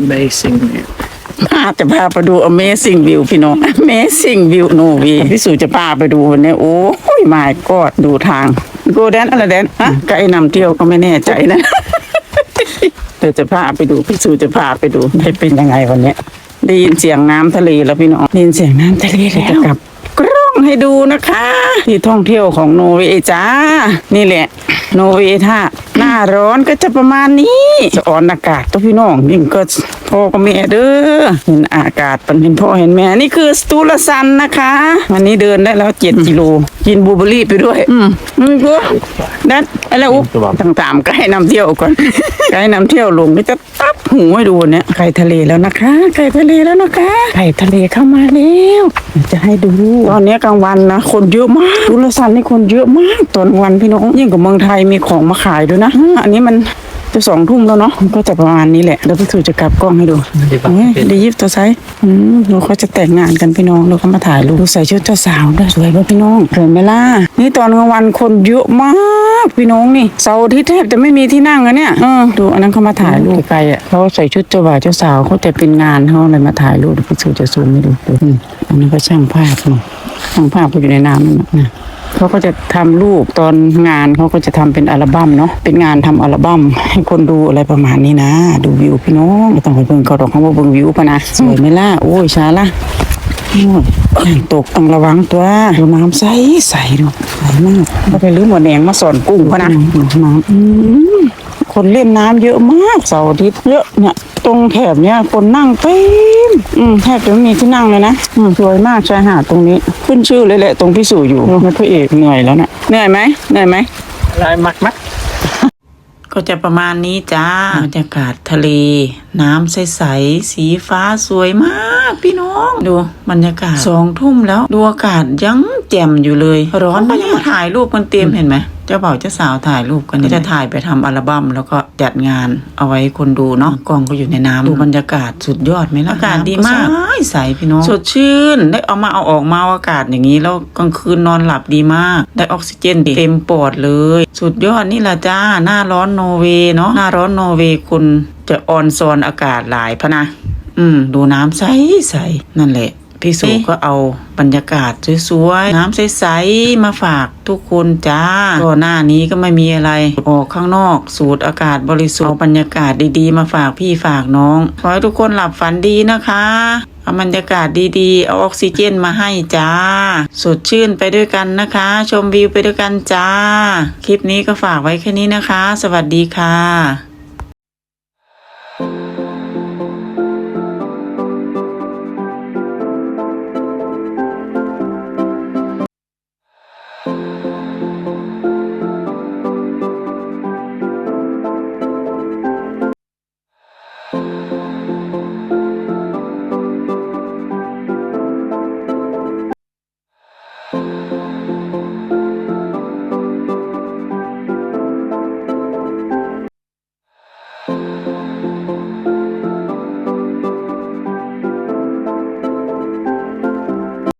amazing view. พาจะพาไปดู Amazing View พี่น้อง Amazing View โนวีพี่สุจะพาไปดูวันนี้โอ้ยมายกอดดูทาง โกแดนอะไรแดนฮะไกด์นำเที่ยวก็ไม่แน่ใจนะเดี๋ยวจะพาไปดูพี่สุจะพาไปดูให้เป็นยังไงวันเนี้ยได้ยินเสียงน้ำทะเลแล้วพี่น้องได้ยินเสียงน้ำทะเลแล้วจะกลับกล้อง ให้ดูนะคะ ที่ท่องเที่ยวของโนเวย์จ้า นี่แหละ โนเวย์ถ้าหน้าร้อนก็จะประมาณนี้จะอ่อนอากาศตัวพี่น้องยิ่งก็ พ่อกับแม่เด้อเห็นอากาศเป็นเห็นพ่อเห็นแม่ นี่คือสตูลซันนะคะ วันนี้เดินได้แล้วเจ็ดกิโล กินบลูเบอร์รี่ไปด้วย อืมอืมก็นั่นอะไรอุ๊บต่างๆก็ให้นำเที่ยวก่อนก็ให้นำเที่ยวลงก็จะตับหูให้ดูเนี่ยไก่ทะเลแล้วนะคะไก่ทะเลแล้วนะคะไก่ทะเลเข้ามาแล้วจะให้ดูตอนนี้กลางวันนะคนเยอะมากดูลซันนี่คนเยอะมากตอนกลางวันพี่น้องยิ่งกว่าเมืองไทยมีของมาขายด้วยนะอืมอันนี้มัน จะสองทุ่มแล้วเนาะมันก็จะประมาณนี้แหละเดี๋ยวพี่สูจะกลับกล้องให้ดูดีป่ะเฮ้ยดียิบตัวไซส์อืมเราเขาจะแต่งงานกันพี่น้องเราก็มาถ่ายรูปใส่ชุดเจ้าสาวด้วยสวยป่ะพี่น้องสวยไหมล่ะนี่ตอนกลางวันคนเยอะมากพี่น้องนี่เสาร์อาทิตย์แทบจะไม่มีที่นั่งอะเนี่ยเออดูอันนั้นเขามาถ่ายรูปไกลๆอะเขาใส่ชุดเจ้าบ่าวเจ้าสาวเขาจะเป็นงานเขาเลยมาถ่ายรูปเดี๋ยวพี่สูจะซูมให้ดูดูอืมอันนี้ก็ช่างภาพเนาะช่างภาพก็อยู่ในน้ำนั่นน่ะนะ เขาก็จะทำรูปตอนงานเขาก็จะทำเป็นอัลบั้มเนาะเป็นงานทำอัลบั้มให้คนดูอะไรประมาณนี้นะ ดูวิวพี่น้องไม่ต้องไปเบิ่งเขาดอกเขาบอกเบิ่งวิวปะนะสวยไหมล่ะโอ้ยช้าละโอ้ยแรงตกต้องระวังตัวดูน้ำใสใสดูใสมากเราไปลื้อหมวแดงมาสอนกุ้งพะนะน้ำอืม คนเล่นน้ำเยอะมากเสาร์อาทิตย์เยอะเนี่ยตรงแถบเนี้ยคนนั่งเต็มอืมแทบจะไม่มีที่นั่งเลยนะอืมสวยมากชายหาดตรงนี้ ขึ้นชื่อเลยแหละตรงพี่สู่อยู่แล้วพระเอกเหนื่อยแล้วนะเหนื่อยไหมเหนื่อยไหม Hello, Mac Mac. ก็จะประมาณนี้จ้าบรรยากาศทะเล น้ำใสๆสีฟ้าสวยมาก พี่น้อง ดูบรรยากาศสองทุ่มแล้ว ดูอากาศยัง แจ่มอยู่เลย ร้อนปะเนี่ยถ่ายรูปกันเต็มเห็นไหมเจ้าบ่าวเจ้าสาวถ่ายรูปกันก็จะถ่ายไปทำอัลบั้มแล้วก็จัดงานเอาไว้คนดูเนาะกล้องก็อยู่ในน้ำดูบรรยากาศสุดยอดไหมล่ะอากาศดีมากใสพี่น้องสดชื่น ได้เอามาเอาออกมาเอาอากาศอย่างนี้แล้วกลางคืนนอนหลับดีมาก ได้ออกซิเจนเต็มปอดเลย สุดยอดนี่แหละจ้าหน้าร้อนนอร์เวย์เนาะหน้าร้อนนอร์เวย์คุณจะออนซอนอากาศหลายพะนะอืม ดูน้ำใสใสๆนั่นแหละ พี่สุก็เอาบรรยากาศสวยๆน้ำใสๆมาฝากทุกคนจ้าก็หน้านี้ก็ไม่มีอะไร ออกข้างนอกสูดอากาศบริสุทธิ์เอาบรรยากาศดีๆ มาฝากพี่ฝากน้องขอให้ทุกคนหลับฝันดีนะคะเอาบรรยากาศดีๆ เอาออกซิเจนมาให้จ้า สดชื่นไปด้วยกันนะคะ ชมวิวไปด้วยกันจ้า คลิปนี้ก็ฝากไว้แค่นี้นะคะ สวัสดีค่ะ